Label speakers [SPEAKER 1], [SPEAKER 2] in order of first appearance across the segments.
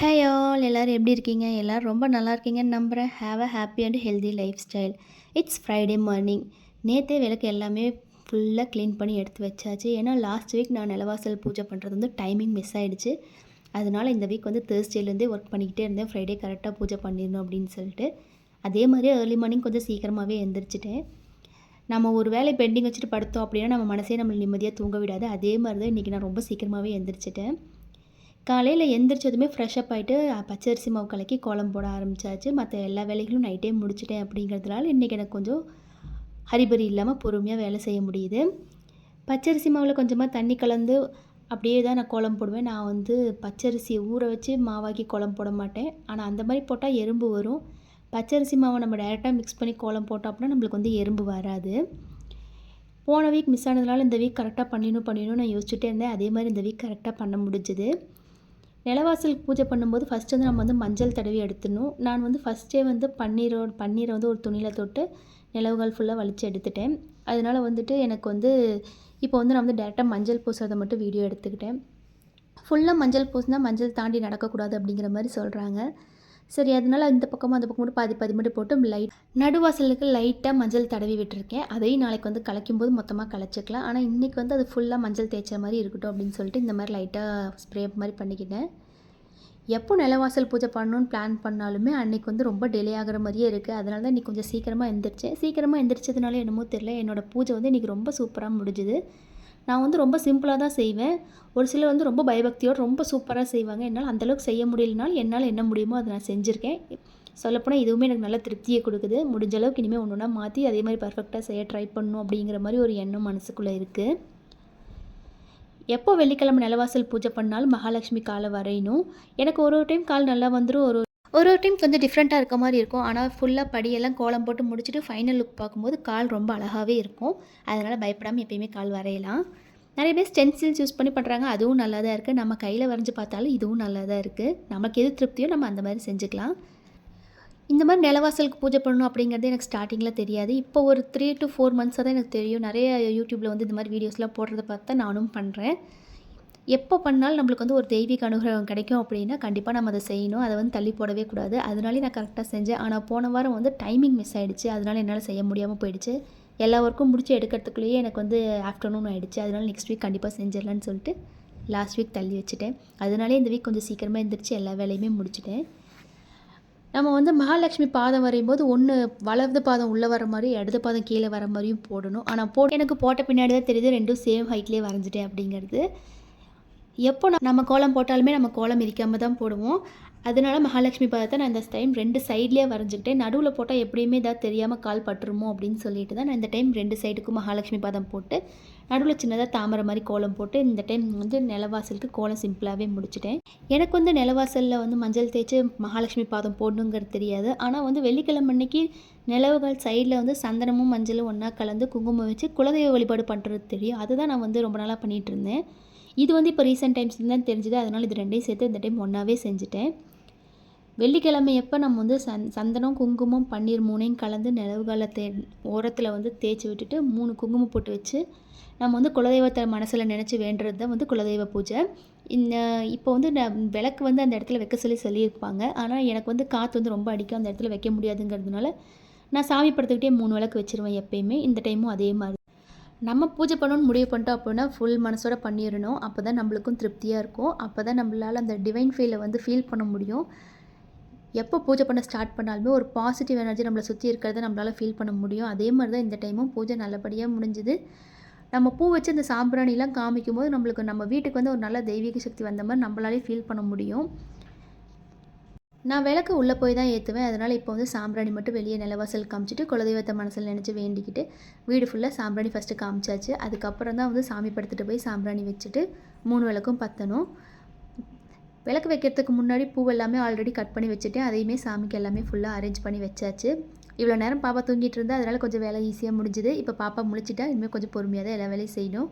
[SPEAKER 1] Hey all எல்லோரும் எப்படி இருக்கீங்க? எல்லோரும் ரொம்ப நல்லா இருக்கீங்கன்னு நம்புகிறேன் have a happy and healthy lifestyle it's Friday morning நேற்றே விளக்கு எல்லாமே ஃபுல்லாக க்ளீன் பண்ணி எடுத்து வச்சாச்சு. ஏன்னா லாஸ்ட் வீக் நான் நிலவாசல் பூஜை பண்ணுறது வந்து டைமிங் மிஸ் ஆகிடுச்சு அதனால் இந்த வீக் வந்து தேர்ஸ்டேலேருந்தே ஒர்க் பண்ணிக்கிட்டே இருந்தேன். ஃப்ரைடே கரெக்டாக பூஜை பண்ணிடணும் அப்படின்னு சொல்லிட்டு. அதே மாதிரி ஏர்லி மார்னிங் கொஞ்சம் சீக்கிரமாகவே எழுந்திரிச்சிட்டேன் நம்ம ஒரு வேலை பெண்டிங் வச்சுட்டு படுத்தோம் அப்படின்னா நம்ம மனசே நம்மளை நிம்மதியாக தூங்க விடாது. அதே மாதிரி தான் இன்றைக்கி நான் ரொம்ப சீக்கிரமாகவே எழுந்திரிச்சிட்டேன் காலையில் எந்திரிச்சதுமே ஃப்ரெஷ்அப் ஆகிட்டு பச்சரிசி மாவு கலக்கி கோலம் போட ஆரம்பித்தாச்சு மற்ற எல்லா வேலைகளும் நைட்டே முடிச்சிட்டேன் அப்படிங்கிறதுனால இன்றைக்கி எனக்கு கொஞ்சம் ஹரிபரி இல்லாமல் பொறுமையாக வேலை செய்ய முடியுது. பச்சரிசி மாவில் கொஞ்சமாக தண்ணி கலந்து அப்படியே தான் நான் கோலம் போடுவேன். நான் வந்து பச்சரிசியை ஊற வச்சு மாவாக்கி கோலம் போட மாட்டேன். ஆனால் அந்த மாதிரி போட்டால் எறும்பு வரும். பச்சரிசி மாவை நம்ம டைரெக்டாக மிக்ஸ் பண்ணி கோலம் போட்டோம் அப்படின்னா நம்மளுக்கு வந்து எறும்பு வராது. போன வீக் மிஸ் ஆனதுனால இந்த வீக் கரெக்டாக பண்ணிடணும் பண்ணிடணும் நான் யோசிச்சுட்டே இருந்தேன். அதே மாதிரி இந்த வீக் கரெக்டாக பண்ண முடிஞ்சுது. நிலவாசலுக்கு பூஜை பண்ணும்போது ஃபஸ்ட்டு வந்து நம்ம வந்து மஞ்சள் தடவி எடுத்துடணும். நான் வந்து ஃபஸ்ட்டே வந்து பன்னீரோ பன்னீரை வந்து ஒரு துணியில் தொட்டு நிலவுகள் ஃபுல்லாக வலித்து எடுத்துட்டேன். அதனால் வந்துட்டு எனக்கு வந்து இப்போ வந்து நான் வந்து டேரெக்டாக மஞ்சள் பூசுறதை மட்டும் வீடியோ எடுத்துக்கிட்டேன். ஃபுல்லாக மஞ்சள் பூசினா மஞ்சள் தாண்டி நடக்கக்கூடாது அப்படிங்கிற மாதிரி சொல்கிறாங்க சரி அதனால் இந்த பக்கமும் அந்த பக்கம் மட்டும் பாதி பாதி மட்டும் போட்டு லைட் நடுவாசலுக்கு லைட்டாக மஞ்சள் தடவி விட்டுருக்கேன். அதையும் நாளைக்கு வந்து கலைக்கும் போது மொத்தமாக கலைச்சிக்கலாம். ஆனால் இன்றைக்கி வந்து அது ஃபுல்லாக மஞ்சள் தேய்ச்ச மாதிரி இருக்கட்டும் அப்படின்னு சொல்லிட்டு இந்த மாதிரி லைட்டாக ஸ்ப்ரே மாதிரி பண்ணிக்கிட்டேன். எப்போ நிலவாசல் பூஜை பண்ணணும்னு பிளான் பண்ணாலுமே அன்றைக்கி வந்து ரொம்ப டிலே ஆகிற மாதிரியே இருக்குது அதனால தான் இன்றைக்கி கொஞ்சம் சீக்கிரமாக எந்திரிச்சேன். சீக்கிரமாக எந்திரிச்சதுனால என்னமோ தெரில என்னோடய பூஜை வந்து இன்றைக்கி ரொம்ப சூப்பராக முடிஞ்சுது. நான் வந்து ரொம்ப சிம்பிளாக தான் செய்வேன். ஒரு சிலர் வந்து ரொம்ப பயபக்தியோடு ரொம்ப சூப்பராக செய்வாங்க. என்னால் அந்தளவுக்கு செய்ய முடியலனாலும் என்னால் என்ன முடியுமோ அதை நான் செஞ்சுருக்கேன். சொல்லப்போனால் இதுவுமே எனக்கு நல்ல திருப்தியை கொடுக்குது. முடிஞ்ச அளவுக்கு இனிமேல் ஒன்று ஒன்றா மாற்றி அதே மாதிரி பர்ஃபெக்டாக செய்ய ட்ரை பண்ணணும் அப்படிங்கிற மாதிரி ஒரு எண்ணம் மனசுக்குள்ளே இருக்குது எப்போ வெள்ளிக்கிழமை நிலவாசல் பூஜை பண்ணாலும் மகாலட்சுமி காலை வரையணும். எனக்கு ஒரு ஒரு டைம் கால் நல்லா வந்துடும் ஒரு ஒரு ஒரு டைம் கொஞ்சம் டிஃப்ரெண்ட்டாக இருக்க மாதிரி இருக்கும். ஆனால் ஃபுல்லாக படியெல்லாம் கோலம் போட்டு முடிச்சுட்டு ஃபைனல் லுக் பார்க்கும்போது கால் ரொம்ப அழகாகவே இருக்கும். அதனால் பயப்படாமல் எப்பயுமே கால் வரையலாம். நிறைய பேர் ஸ்டென்சில்ஸ் யூஸ் பண்ணி பண்ணுறாங்க அதுவும் நல்லா தான் இருக்குது நம்ம கையில் வரைஞ்சி பார்த்தாலும் இதுவும் நல்லா தான் இருக்குது நமக்கு எது திருப்தியோ நம்ம அந்த மாதிரி செஞ்சுக்கலாம். இந்த மாதிரி நிலவாசலுக்கு பூஜை பண்ணணும் அப்படிங்கிறது எனக்கு ஸ்டார்டிங்கில் தெரியாது. இப்போ ஒரு த்ரீ டு ஃபோர் மந்த்ஸாக தான் எனக்கு தெரியும். நிறைய யூடியூப்பில் வந்து இந்த மாதிரி வீடியோஸ்லாம் போடுறத பார்த்தா நானும் பண்ணுறேன் எப்போ பண்ணாலும் நம்மளுக்கு வந்து ஒரு தெய்வீக அனுகிரகம் கிடைக்கும் அப்படின்னா கண்டிப்பாக நம்ம அதை செய்யணும். அதை வந்து தள்ளி போடவே கூடாது. அதனாலே நான் கரெக்டாக செஞ்சேன். ஆனால் போன வாரம் வந்து டைமிங் மிஸ் ஆகிடுச்சு அதனால் என்னால் செய்ய முடியாமல் போயிடுச்சு. எல்லா ஒர்க்கும் முடிச்சு எடுக்கிறதுக்குள்ளேயே எனக்கு வந்து ஆஃப்டர்நூன் ஆகிடுச்சு அதனால் நெக்ஸ்ட் வீக் கண்டிப்பாக செஞ்சிடலான்னு சொல்லிட்டு லாஸ்ட் வீக் தள்ளி வச்சுட்டேன். அதனாலே இந்த வீக் கொஞ்சம் சீக்கிரமாக எழுந்திரிச்சு எல்லா வேலையுமே முடிச்சிட்டேன். நம்ம வந்து மகாலட்சுமி பாதம் வரையும் போது ஒன்று வலது பாதம் உள்ளே வர மாதிரி இடது பாதம் கீழே வர மாதிரியும் போடணும். ஆனால் போ எனக்கு போட்ட பின்னாடி தான் தெரியுது. ரெண்டும் சேம் ஹைட்லேயே வரைஞ்சிட்டேன் அப்படிங்கிறது. எப்போ நம்ம கோலம் போட்டாலுமே நம்ம கோலம் இருக்காமல் தான் போடுவோம். அதனால மகாலட்சுமி பாதத்தை நான் இந்த டைம் ரெண்டு சைட்லேயே வரைஞ்சிக்கிட்டேன். நடுவில் போட்டால் எப்படியுமே ஏதாவது தெரியாமல் கால் பட்டுருமோ அப்படின்னு சொல்லிட்டு தான் நான் இந்த டைம் ரெண்டு சைடுக்கும் மகாலட்சுமி பாதம் போட்டு நடுவில் சின்னதாக தாமரை மாதிரி கோலம் போட்டு இந்த டைம் வந்து நிலவாசலுக்கு கோலம் சிம்பிளாகவே முடிச்சிட்டேன். எனக்கு வந்து நிலவாசலில் வந்து மஞ்சள் தேய்ச்சி மகாலட்சுமி பாதம் போடணுங்கிறது தெரியாது. ஆனால் வந்து வெள்ளிக்கிழமை அன்னைக்கு நிலவுகள் சைடில் வந்து சந்தனமும் மஞ்சளும் ஒன்றா கலந்து குங்குமம் வச்சு குலதெய்வ வழிபாடு பண்ணுறது தெரியும். அதுதான் நான் வந்து ரொம்ப நாளாக பண்ணிகிட்டு இருந்தேன். இது வந்து இப்போ ரீசெண்ட் டைம்ஸ் தான் தெரிஞ்சுது. அதனால் இது ரெண்டையும் சேர்த்து இந்த டைம் ஒன்றாவே செஞ்சுட்டேன். வெள்ளிக்கிழமை எப்போ நம்ம வந்து சந் சந்தனம் குங்குமம் பன்னீர் மூணையும் கலந்து நிலவுகளை தே ஓரத்தில் வந்து தேய்ச்சி விட்டுட்டு மூணு குங்குமம் போட்டு வச்சு நம்ம வந்து குலதெய்வத்தை மனசில் நினச்சி வேண்டுறது தான் வந்து குலதெய்வ பூஜை. இந்த இப்போ வந்து நான் விளக்கு வந்து அந்த இடத்துல வைக்க சொல்லி சொல்லியிருப்பாங்க. ஆனால் எனக்கு வந்து காற்று வந்து ரொம்ப அடிக்கும். அந்த இடத்துல வைக்க முடியாதுங்கிறதுனால நான் சாமி படத்துக்கிட்டே மூணு விளக்கு வச்சுருவேன் எப்பயுமே. இந்த டைமும் அதே மாதிரி நம்ம பூஜை பண்ணணும்னு முடிவு பண்ணிட்டோம் அப்படின்னா ஃபுல் மனசோட பண்ணிடணும். அப்போ தான் நம்மளுக்கும் திருப்தியாக இருக்கும். அப்போ தான் நம்மளால் அந்த டிவைன் ஃபீலை வந்து ஃபீல் பண்ண முடியும். எப்போ பூஜை பண்ண ஸ்டார்ட் பண்ணாலுமே ஒரு பாசிட்டிவ் எனர்ஜி நம்மளை சுற்றி இருக்கிறத நம்மளால் ஃபீல் பண்ண முடியும். அதே மாதிரி தான் இந்த டைமும் பூஜை நல்லபடியாக முடிஞ்சுது. நம்ம பூ வச்சு அந்த சாம்பிராணிலாம் காமிக்கும் போது நம்மளுக்கு நம்ம வீட்டுக்கு வந்து ஒரு நல்ல தெய்வீக சக்தி வந்த மாதிரி நம்மளாலே ஃபீல் பண்ண முடியும். நான் விளக்கு உள்ளே போய் தான் ஏற்றுவேன். அதனால் இப்போ வந்து சாம்பிராணி மட்டும் வெளியே நிலவாசல் காமிச்சிட்டு குலதெய்வத்தை மனசில் நினச்சி வேண்டிக்கிட்டு வீடு ஃபுல்லாக சாம்பிராணி ஃபஸ்ட்டு காமிச்சாச்சு. அதுக்கப்புறம் தான் வந்து சாமி படுத்துட்டு போய் சாம்பிராணி வச்சுட்டு மூணு விளக்கும் பற்றணும் விளக்கு வைக்கிறதுக்கு முன்னாடி பூ எல்லாமே ஆல்ரெடி கட் பண்ணி வச்சுட்டேன். அதையுமே சாமிக்கு எல்லாமே ஃபுல்லாக அரேஞ்ச் பண்ணி வச்சாச்சு. இவ்வளோ நேரம் பாப்பா தூங்கிட்டு இருந்தா அதனால் கொஞ்சம் வேலை ஈஸியாக முடிஞ்சுது. இப்போ பாப்பா முடிச்சிட்டா இனிமேல் கொஞ்சம் பொறுமையாக தான் எல்லா வேலையும் செய்யணும்.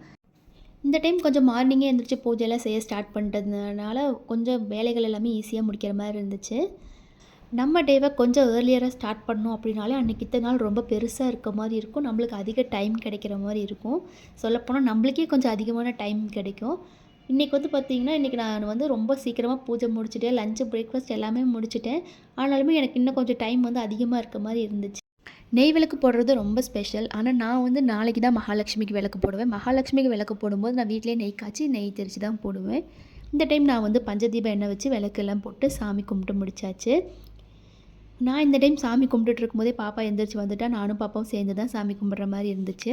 [SPEAKER 1] இந்த டைம் கொஞ்சம் மார்னிங்கே எழுந்திரிச்சு பூஜையெல்லாம் செய்ய ஸ்டார்ட் பண்ணிட்டதுனால கொஞ்சம் வேலைகள் எல்லாமே ஈஸியாக முடிக்கிற மாதிரி இருந்துச்சு. நம்ம டேவை கொஞ்சம் ஏர்லியராக ஸ்டார்ட் பண்ணோம் அப்படின்னாலே அன்றைக்கி இத்தனை நாள் ரொம்ப பெருசாக இருக்க மாதிரி இருக்கும். நம்மளுக்கு அதிக டைம் கிடைக்கிற மாதிரி இருக்கும். சொல்லப்போனால் நம்மளுக்கே கொஞ்சம் அதிகமான டைம் கிடைக்கும். இன்றைக்கி வந்து பார்த்திங்கன்னா இன்றைக்கி நான் வந்து ரொம்ப சீக்கிரமாக பூஜை முடிச்சுட்டேன் லஞ்சு பிரேக்ஃபாஸ்ட் எல்லாமே முடிச்சுட்டேன். ஆனாலுமே எனக்கு இன்னும் கொஞ்சம் டைம் வந்து அதிகமாக இருக்க மாதிரி இருந்துச்சு. நெய் விளக்கு போடுறது ரொம்ப ஸ்பெஷல் ஆனால் நான் வந்து நாளைக்கு தான் மகாலட்சுமிக்கு விளக்கு போடுவேன். மகாலட்சுமிக்கு விளக்கு போடும்போது நான் வீட்டிலே நெய் காய்ச்சி நெய் தெரிச்சு தான் போடுவேன். இந்த டைம் நான் வந்து பஞ்சதீபம் எண்ணெய் வச்சு விளக்கெல்லாம் போட்டு சாமி கும்பிட்டு முடிச்சாச்சு. நான் இந்த டைம் சாமி கும்பிட்டுட்டு இருக்கும்போதே பாப்பா எந்திரிச்சு வந்துட்டா. நானும் பாப்பாவும் சேர்ந்து தான் சாமி கும்பிட்ற மாதிரி இருந்துச்சு.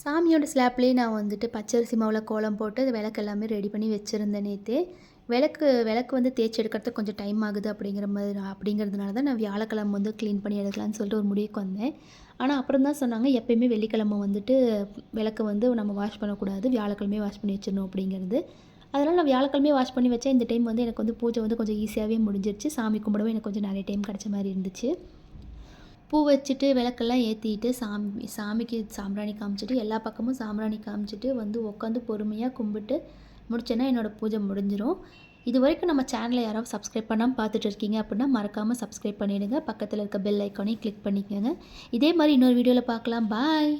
[SPEAKER 1] சாமியோட ஸ்லாப்லேயே நான் வந்துட்டு பச்சரிசி மாவில் கோலம் போட்டு விளக்கு எல்லாமே ரெடி பண்ணி வச்சுருந்தேன் நேற்று விளக்கு விளக்கு வந்து தேய்ச்சி எடுக்கிறதுக்கு கொஞ்சம் டைம் ஆகுது அப்படிங்கிற மாதிரி அப்படிங்கிறதுனால தான் நான் வியாழக்கிழமை வந்து க்ளீன் பண்ணி எடுக்கலாம்னு சொல்லிட்டு ஒரு முடிவுக்கு வந்தேன். ஆனால் அப்புறம் தான் சொன்னாங்க எப்பயுமே வெள்ளிக்கிழமை வந்துட்டு விளக்கு வந்து நம்ம வாஷ் பண்ணக்கூடாது வியாழக்கிழமையே வாஷ் பண்ணி வச்சிடணும் அப்படிங்கிறது. அதனால் நான் வியாழக்கிழமையே வாஷ் பண்ணி வச்சேன். இந்த டைம் வந்து எனக்கு வந்து பூஜை வந்து கொஞ்சம் ஈஸியாகவே முடிஞ்சிருச்சு. சாமி கும்பிடவும் எனக்கு கொஞ்சம் நிறைய டைம் கிடச்ச மாதிரி இருந்துச்சு. பூ வச்சுட்டு விளக்கெல்லாம் ஏற்றிட்டு சாமி சாமிக்கு சாம்பிராணி காமிச்சிட்டு எல்லா பக்கமும் சாம்பிராணி காமிச்சிட்டு வந்து உட்காந்து பொறுமையாக கும்பிட்டு முடிச்சேன்னா என்னோடய பூஜை முடிஞ்சிடும் இது வரைக்கும் நம்ம சேனலை யாராவது சப்ஸ்கிரைப் பண்ணாமல் பார்த்துட்டு இருக்கீங்க அப்படின்னா மறக்காமல் சப்ஸ்கிரைப் பண்ணிவிடுங்க பக்கத்தில் இருக்க பெல் ஐக்கானையும் கிளிக் பண்ணிக்கோங்க. இதே மாதிரி இன்னொரு வீடியோவில் பார்க்கலாம். பாய்